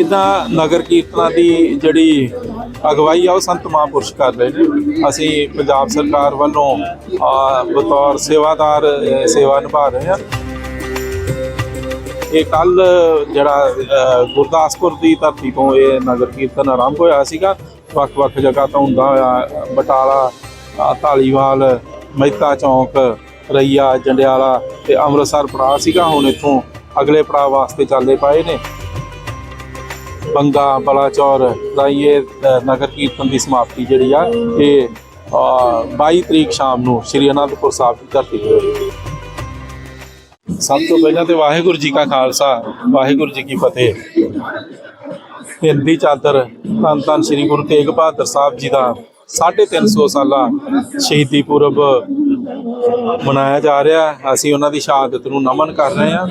ਇਦਾਂ ਨਗਰ ਕੀਰਤਨਾਂ ਦੀ ਜਿਹੜੀ ਅਗਵਾਈ ਆ, ਉਹ ਸੰਤ ਮਹਾਂਪੁਰਸ਼ ਕਰ ਰਹੇ ਨੇ। ਅਸੀਂ ਪੰਜਾਬ ਸਰਕਾਰ ਵੱਲੋਂ ਬਤੌਰ ਸੇਵਾਦਾਰ ਸੇਵਾ ਨਿਭਾ ਰਹੇ ਹਾਂ। ਇਹ ਕੱਲ ਜਿਹੜਾ ਗੁਰਦਾਸਪੁਰ ਦੀ ਧਰਤੀ ਤੋਂ ਇਹ ਨਗਰ ਕੀਰਤਨ ਆਰੰਭ ਹੋਇਆ ਸੀਗਾ। ਵੱਖ-ਵੱਖ ਜਗ੍ਹਾ ਤੋਂ ਹੁੰਦਾ ਹੋਇਆ, ਬਟਾਲਾ ਧਾਲੀਵਾਲ, ਮਹਿਤਾ ਚੌਂਕ, ਰਈਆ, ਜੰਡਿਆਲਾ ਤੇ ਅੰਮ੍ਰਿਤਸਰ ਪੜਾਅ ਸੀਗਾ। ਹੁਣ ਇੱਥੋਂ ਅਗਲੇ ਪੜਾਅ ਵਾਸਤੇ ਚੱਲਦੇ ਪਏ ਨੇ। ਬੰਗਾ ਬਲਾਚੌਰ ਦਾ ਇਹ ਨਗਰ ਕੀਰਤਨ ਦੀ ਸਮਾਪਤੀ ਜਿਹੜੀ ਆ ਇਹ ਅ, 22 ਤਰੀਕ ਸ਼ਾਮ ਨੂੰ ਸ੍ਰੀ ਅਨੰਦਪੁਰ ਸਾਹਿਬ ਦੀ ਧਰਤੀ ਤੇ ਹੋਈ। ਸਭ ਤੋਂ ਪਹਿਲਾਂ ਤੇ ਵਾਹਿਗੁਰੂ ਜੀ ਕਾ ਖਾਲਸਾ ਵਾਹਿਗੁਰੂ ਜੀ ਕੀ ਫਤਿਹ। ਹਿੰਦੀ ਚਾਦਰ ਧੰਨ ਧੰਨ ਸ੍ਰੀ ਗੁਰੂ ਤੇਗ ਬਹਾਦਰ ਸਾਹਿਬ ਜੀ ਦਾ 350 ਸਾਲਾ ਸ਼ਹੀਦੀ ਪੁਰਬ ਮਨਾਇਆ ਜਾ ਰਿਹਾ ਅਸੀਂ ਉਹਨਾਂ ਦੀ ਸ਼ਹਾਦਤ ਨੂੰ ਨਮਨ ਕਰ ਰਹੇ ਹਾਂ।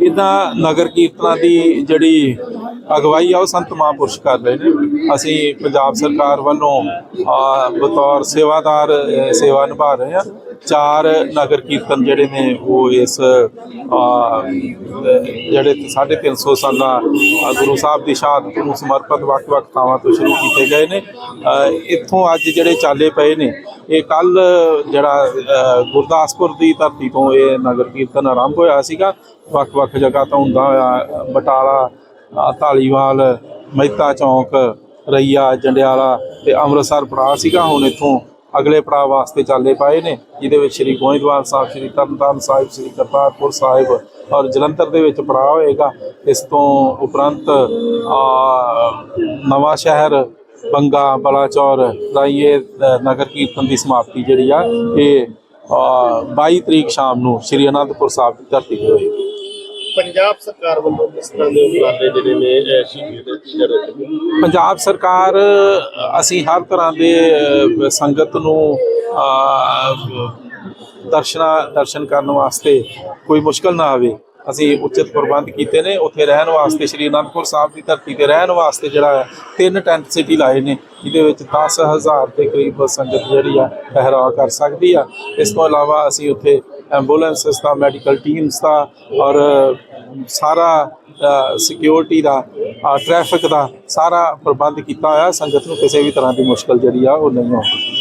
ਇਦਾਂ ਨਗਰ ਕੀਰਤਨਾਂ ਦੀ ਜਿਹੜੀ ਅਗਵਾਈ ਆ ਉਹ ਸੰਤ ਮਹਾਂਪੁਰਸ਼ ਕਰ ਰਹੇ ਨੇ। ਅਸੀਂ ਪੰਜਾਬ ਸਰਕਾਰ ਵੱਲੋਂ ਬਤੌਰ ਸੇਵਾਦਾਰ ਸੇਵਾ ਨਿਭਾ ਰਹੇ ਹਾਂ। ਚਾਰ ਨਗਰ ਕੀਰਤਨ ਜਿਹੜੇ ਨੇ ਉਹ ਇਸ ਆ, ਜਿਹੜੇ 350 ਸਾਲਾ ਆ, ਗੁਰੂ ਸਾਹਿਬ ਦੀ ਸ਼ਹਾਦਤ ਨੂੰ ਸਮਰਪਿਤ ਵੱਖ-ਵੱਖ ਥਾਵਾਂ ਤੋਂ ਸ਼ੁਰੂ ਕੀਤੇ ਗਏ ਨੇ। ਇੱਥੋਂ ਅੱਜ ਜਿਹੜੇ ਚਾਲੇ ਪਏ ਨੇ ਇਹ ਕੱਲ ਜਿਹੜਾ ਗੁਰਦਾਸਪੁਰ ਦੀ ਧਰਤੀ ਤੋਂ ਇਹ ਨਗਰ ਕੀਰਤਨ ਆਰੰਭ ਹੋਇਆ ਸੀਗਾ। ਵੱਖ-ਵੱਖ ਜਗ੍ਹਾ ਤੋਂ ਹੁੰਦਾ ਹੋਇਆ ਬਟਾਲਾ ਧਾਲੀਵਾਲ ਮਹਿਤਾ ਚੌਂਕ ਰਈਆ ਜੰਡਿਆਲਾ ਤੇ ਅੰਮ੍ਰਿਤਸਰ ਪੜਾਅ ਸੀਗਾ। ਹੁਣ ਇੱਥੋਂ ਅਗਲੇ ਪੜਾਅ ਵਾਸਤੇ ਚੱਲੇ ਪਏ ਨੇ ਜਿਹਦੇ ਵਿੱਚ ਸ੍ਰੀ ਗੋਇੰਦਵਾਲ ਸਾਹਿਬ ਸ੍ਰੀ ਤਰਨਤਾਰਨ ਸਾਹਿਬ ਸ੍ਰੀ ਕਰਤਾਰਪੁਰ ਸਾਹਿਬ ਔਰ ਜਲੰਧਰ ਦੇ ਵਿੱਚ ਪੜਾਅ ਹੋਏਗਾ। ਇਸ ਤੋਂ ਉਪਰੰਤ ਆ, ਨਵਾਂ ਸ਼ਹਿਰ ਬੰਗਾ ਬਲਾਚੌਰ ਇਹ ਅ, ਨਗਰ ਕੀਰਤਨ ਦੀ ਸਮਾਪਤੀ ਜਿਹੜੀ ਆ ਇਹ ਅ, 22 ਤਰੀਕ ਸ਼ਾਮ ਨੂੰ ਸ੍ਰੀ ਅਨੰਦਪੁਰ ਸਾਹਿਬ ਦੀ ਧਰਤੀ ਤੇ ਹੋਏਗੀ। ਪੰਜਾਬ ਸਰਕਾਰ ਵੱਲੋਂ ਕਿਸ ਤਰ੍ਹਾਂ ਦੇ ਉਪਰਾਲੇ ਜਿਹੜੇ ਨੇ ਸ਼ਹੀਦੀ ਦੇ ਪੰਜਾਬ ਸਰਕਾਰ ਅਸੀਂ ਹਰ ਤਰ੍ਹਾਂ ਦੇ ਸੰਗਤ ਨੂੰ ਦਰਸ਼ਨਾ ਦਰਸ਼ਨ ਕਰਨ ਵਾਸਤੇ ਕੋਈ ਮੁਸ਼ਕਲ ਨਾ ਆਵੇ। ਅਸੀਂ ਉਚਿਤ ਪ੍ਰਬੰਧ ਕੀਤੇ ਨੇ, ਉੱਥੇ ਰਹਿਣ ਵਾਸਤੇ ਸ਼੍ਰੀ ਅਨੰਦਪੁਰ ਸਾਹਿਬ ਦੀ ਧਰਤੀ ਤੇ ਰਹਿਣ ਵਾਸਤੇ ਜਿਹੜਾ ਹੈ, ਤਿੰਨ ਟੈਂਟ ਸਿਟੀ ਲਾਏ ਨੇ, ਜਿਹਦੇ ਵਿੱਚ 10000 ਦੇ ਕਰੀਬ ਸੰਗਤ ਜਿਹੜੀ ਆ ਪਹਿਰਾ ਕਰ ਸਕਦੀ ਆ। ਇਸ ਤੋਂ ਇਲਾਵਾ ਅਸੀਂ ਉੱਥੇ ਐਂਬੂਲੈਂਸਸ ਦਾ, ਮੈਡੀਕਲ ਟੀਮਸ ਦਾ ਔਰ ਸਾਰਾ ਸਿਕਿਉਰਿਟੀ ਦਾ ਟ੍ਰੈਫਿਕ ਦਾ ਸਾਰਾ ਪ੍ਰਬੰਧ ਕੀਤਾ ਹੋਇਆ। ਸੰਗਤ ਨੂੰ ਕਿਸੇ ਵੀ ਤਰ੍ਹਾਂ ਦੀ ਮੁਸ਼ਕਲ ਜਿਹੜੀ ਆ, ਉਹ ਨਹੀਂ ਆਉਂਦੀ।